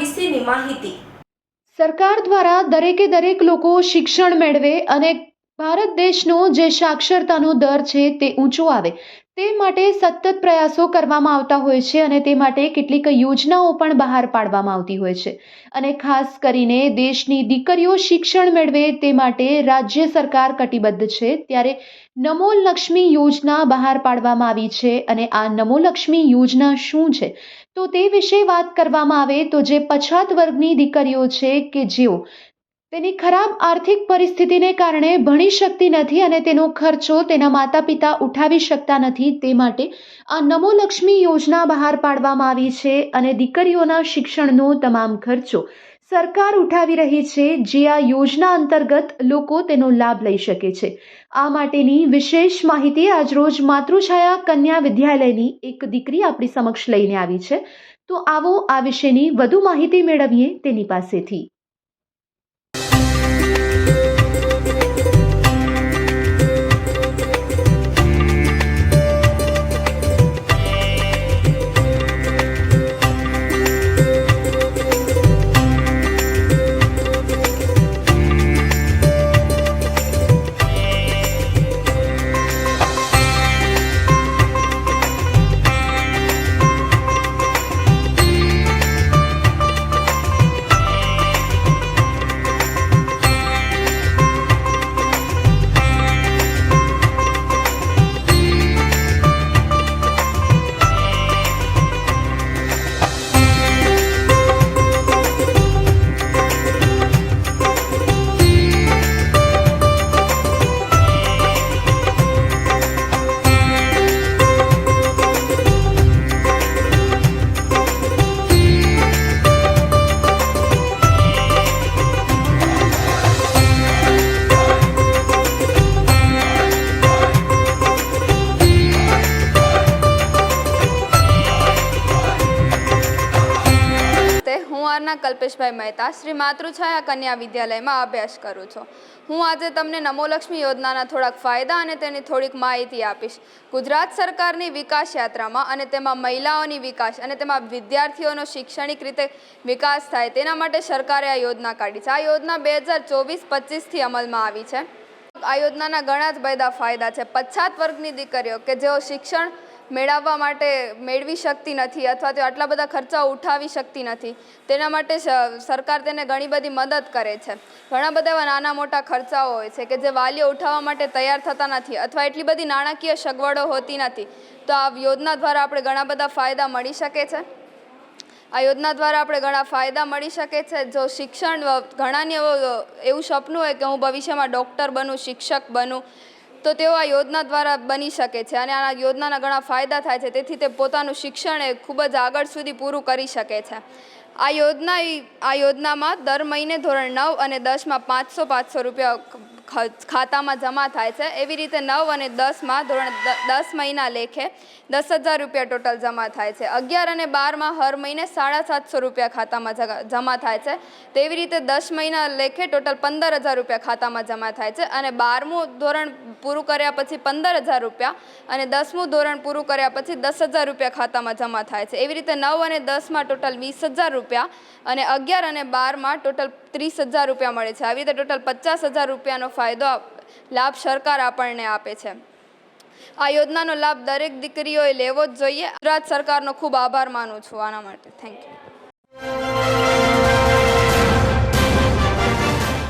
વિશેની માહિતી. સરકાર દ્વારા દરેકે દરેક લોકો શિક્ષણ મેળવે અને ભારત દેશનો જે સાક્ષરતાનો દર છે તે ઊંચો આવે. તે માટે સતત પ્રયાસો કરવામાં આવતા હોય છે અને તે માટે કેટલીક યોજનાઓ પણ બહાર પાડવામાં આવતી હોય છે. અને ખાસ કરીને દેશની દીકરીઓ શિક્ષણ મેળવે તે માટે રાજ્ય સરકાર કટિબદ્ધ છે. ત્યારે નમો લક્ષ્મી યોજના બહાર પાડવામાં આવી છે અને આ નમો લક્ષ્મી યોજના શું છે? તો તે વિશે વાત કરવામાં આવે તો જે પછાત વર્ગની દીકરીઓ છે કે જેઓ તેની ખરાબ આર્થિક પરિસ્થિતિને કારણે ભણી શકતી નથી અને તેનો ખર્ચો તેના માતા પિતા ઉઠાવી શકતા નથી તે માટે આ નમો લક્ષ્મી યોજના બહાર પાડવામાં આવી છે અને દીકરીઓના શિક્ષણનો તમામ ખર્ચો સરકાર ઉઠાવી રહી છે જે આ યોજના અંતર્ગત લોકો તેનો લાભ લઈ શકે છે. આ માટેની વિશેષ માહિતી આજરોજ માતૃછાયા કન્યા વિદ્યાલયની એક દીકરી આપણી સમક્ષ લઈને આવી છે. તો આવો આ વિશેની વધુ માહિતી મેળવીએ તેની પાસેથી. તે કલ્પેશભાઈ મહેતા શ્રી માતૃછાયા કન્યા વિદ્યાલયમાં અભ્યાસ કરું છું. હું આજે તમને નમોલક્ષ્મી યોજનાના થોડાક ફાયદા અને તેની થોડીક માહિતી આપીશ. ગુજરાત સરકારની વિકાસ યાત્રામાં અને તેમાં મહિલાઓની વિકાસ અને તેમાં વિદ્યાર્થીઓનો શૈક્ષણિક રીતે વિકાસ થાય તેના માટે સરકારે આ યોજના કાઢી છે. આ યોજના બે હજાર ચોવીસ પચીસથી અમલમાં આવી છે. આ યોજનાના ઘણા જ બધા ફાયદા છે. પછાત વર્ગની દીકરીઓ કે જેઓ શિક્ષણ મેળવવા માટે મેળવી શકતી નથી અથવા તો આટલા બધા ખર્ચાઓ ઉઠાવી શકતી નથી. તેના માટે સરકાર તેને ઘણી બધી મદદ કરે છે. ઘણા બધા એવા નાના મોટા ખર્ચાઓ હોય છે કે જે વાલીઓ ઉઠાવવા માટે તૈયાર થતા નથી અથવા એટલી બધી નાણાકીય સગવડો હોતી નથી. તો આ યોજના દ્વારા આપણે ઘણા બધા ફાયદા મળી શકે છે? આ યોજના દ્વારા આપણે ઘણા ફાયદા મળી શકે છે? જો શિક્ષણ, ઘણાને એવો સપનું હોય કે હું ભવિષ્યમાં ડૉક્ટર બનું, શિક્ષક બનું તો તેઓ આ યોજના દ્વારા બની શકે છે અને આ યોજનાના ઘણા ફાયદા થાય છે. તેથી તે પોતાનું શિક્ષણ એ ખૂબ જ આગળ સુધી પૂરું કરી શકે છે. આ યોજના આ યોજનામાં દર મહિને ધોરણ નવ અને દસમાં પાંચસો પાંચસો રૂપિયા ખાતામાં જમા થાય છે. એવી રીતે નવ અને દસમાં ધોરણ દસ મહિના લેખે દસ હજાર રૂપિયા ટોટલ જમા થાય છે. અગિયાર અને બારમાં હર મહિને સાડા સાતસો રૂપિયા ખાતામાં જમા થાય છે. તેવી રીતે દસ મહિના લેખે ટોટલ પંદર હજાર રૂપિયા ખાતામાં જમા થાય છે અને બારમું ધોરણ પૂરું કર્યા પછી પંદર હજાર રૂપિયા અને દસમું ધોરણ પૂરું કર્યા પછી દસ હજાર રૂપિયા ખાતામાં જમા થાય છે. એવી રીતે નવ અને દસમાં ટોટલ વીસ હજાર રૂપિયા અને અગિયાર અને બારમાં ટોટલ ત્રીસ હજાર રૂપિયા મળે છે. આવી રીતે ટોટલ પચાસ હજાર રૂપિયાનો ફાયદો લાભ સરકાર આપણને આપે છે. આ યોજનાનો લાભ દરેક દીકરીઓએ લેવો જ જોઈએ. ગુજરાત સરકારનો ખૂબ આભાર માનું છું. આના માટે થેન્ક યુ